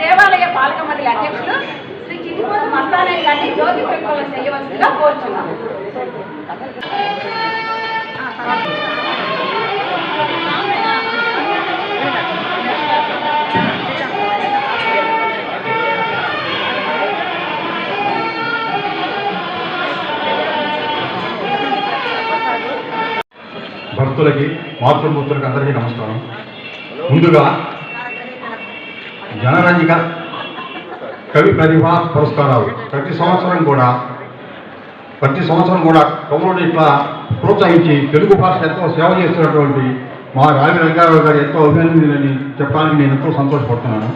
దేవాలయ పాలక మండలి అధ్యక్షులు శ్రీ చిట్టిపోతు మస్తానయ్య గారిని జ్యోతి ప్రజ్వలన చేయవలసిందిగా కోరుచున్నాము. భక్తులకి మాతృమూర్తులకు అందరికీ నమస్కారం. ముందుగా జనరంజిక కవి ప్రతిభా పురస్కారాలు. ప్రతి సంవత్సరం కూడా ప్రతి సంవత్సరం కూడా కవులను ఇట్లా ప్రోత్సహించి తెలుగు భాష ఎంతో సేవ చేస్తున్నటువంటి మా రావి రంగారావు గారు ఎంతో అభినందనని చెప్పడానికి నేను ఎంతో సంతోషపడుతున్నాను.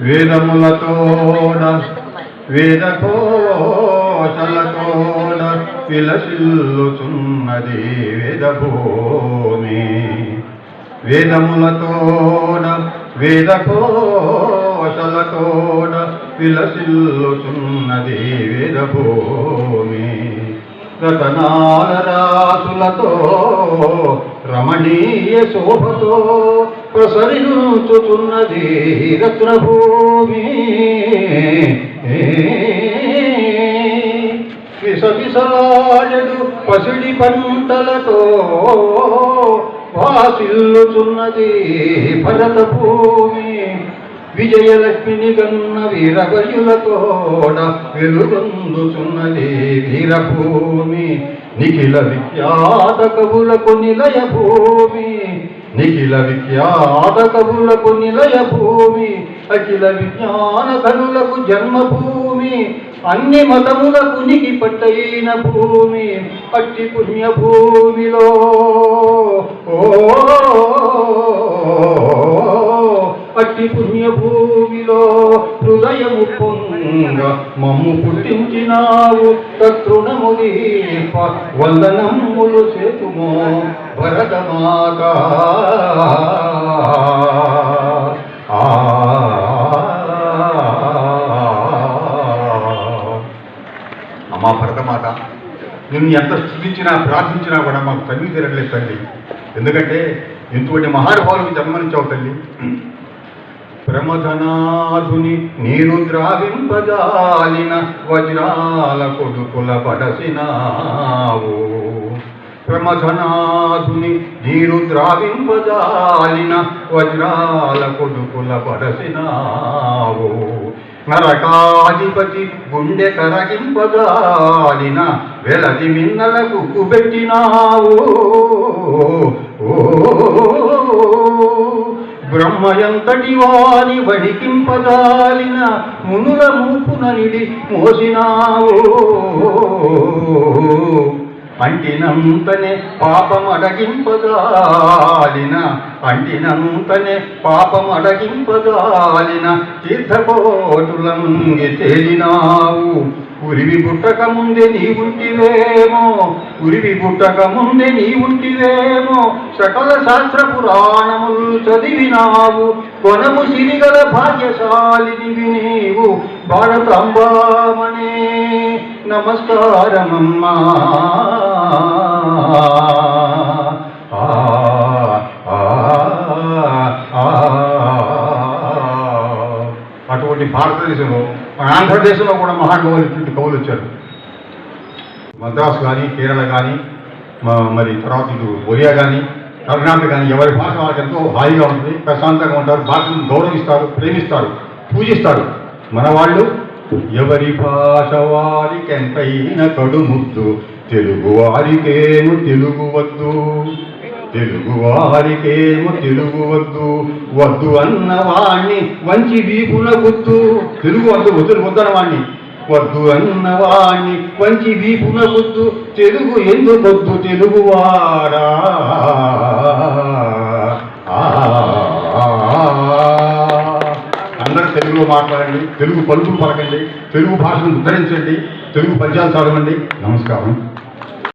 వేదములతోడ వేదకోశలతోడ విలసిల్లుచున్నది వేదభూమి. వేదములతోన వేదకోశలతోన విలసిల్లుచున్నది వేదభూమి. రతనాల రాసులతో రమణీయ శోభతో ప్రసరించుచున్నది రత్నభూమి. విసవిసలాడదు పసిడి పంటలతో వాసిల్లుచున్నది భరత భూమి విజయలక్ష్మిని గన్న వీరగయులతోడ వెలుగొందుచున్నది వీరభూమి. నిఖిల విఖ్యాత కవులకు నిలయ భూమి నిఖిల విఖ్యాత కవులకు నిలయ భూమి అఖిల విజ్ఞాన ధనులకు జన్మభూమి అన్ని మతములకు నికి పట్టైన భూమి అట్టి పుణ్య భూమిలో ఓ అట్టి పుణ్యభూమిలో హృదయము పొంగ మమ్ము పుట్టించినావు తృణము దీప వందనములు చేతుమో భరతమాత. అమ్మా భరతమాత నిన్ను ఎంత స్థుతించినా ప్రార్థించినా కూడా మాకు తల్లి తిరగలేదు తల్లి. ఎందుకంటే ఇంటువంటి మహానుభావులకు జన్మనిచ్చావు తల్లి. ప్రమధనాధుని నేను ద్రావింపజాలిన వజ్రాల కొడుకుల పడసినావు. ప్రమధనాధుని నీరు ద్రావింపజాలిన వజ్రాల కొడుకుల పడసినావు. నరకాధిపతి గుండె కరగింపగాలిన వెలది మిన్నలకు కుబెట్టినావు. ఓ బ్రహ్మయంతటి వారి వణికింపగాలిన మునుల మూపున నిడి మోసినావు. అంటినంతనే పాపం అడగింపదాలిన అంటినంతనే పాపం అడగింపదాలిన తీర్థకోటులంగి తేలినావు. ఉరివి పుట్టక ముందే నీ ఉంటివేమో ఉరివి పుట్టక ముందే నీ ఉంటివేమో సకల శాస్త్ర పురాణములు చదివినావు. కొనము సిరిగల భాగ్యశాలినివి నీవు. భారతాంబామనే నమస్కారమమ్మా. అటువంటి భారతదేశంలో మన ఆంధ్రదేశంలో కూడా మహానుభావులు ఇటువంటి కవులు వచ్చారు. మద్రాసు కానీ కేరళ కానీ మరి తర్వాత ఇటు ఒరియా కానీ కర్ణాటక కానీ ఎవరి భాష వాళ్ళకి ఎంతో హాయిగా ఉంటుంది ప్రశాంతంగా ఉంటారు భాషను గౌరవిస్తారు ప్రేమిస్తారు పూజిస్తారు. మన వాళ్ళు ఎవరి భాష వారికి ఎంతైనా కడు ముద్దు తెలుగు వారికేను తెలుగు వద్దు. తెలుగువారికేమో తెలుగు వద్దు వద్దు అన్న వాణ్ణి వంచి వీపున గుద్దు. తెలుగు వద్దు వద్దు వద్దన వాణ్ణి. వద్దు అన్న వాణ్ణి వంచి వీపున గుద్దు. తెలుగు ఎందుకొద్దు వద్దు వాడా అందరూ తెలుగులో మాట్లాడండి. తెలుగు పలుకులు పలకండి. తెలుగు భాషను ఉద్ధరించండి. తెలుగు పద్యాలు చదవండి. నమస్కారం.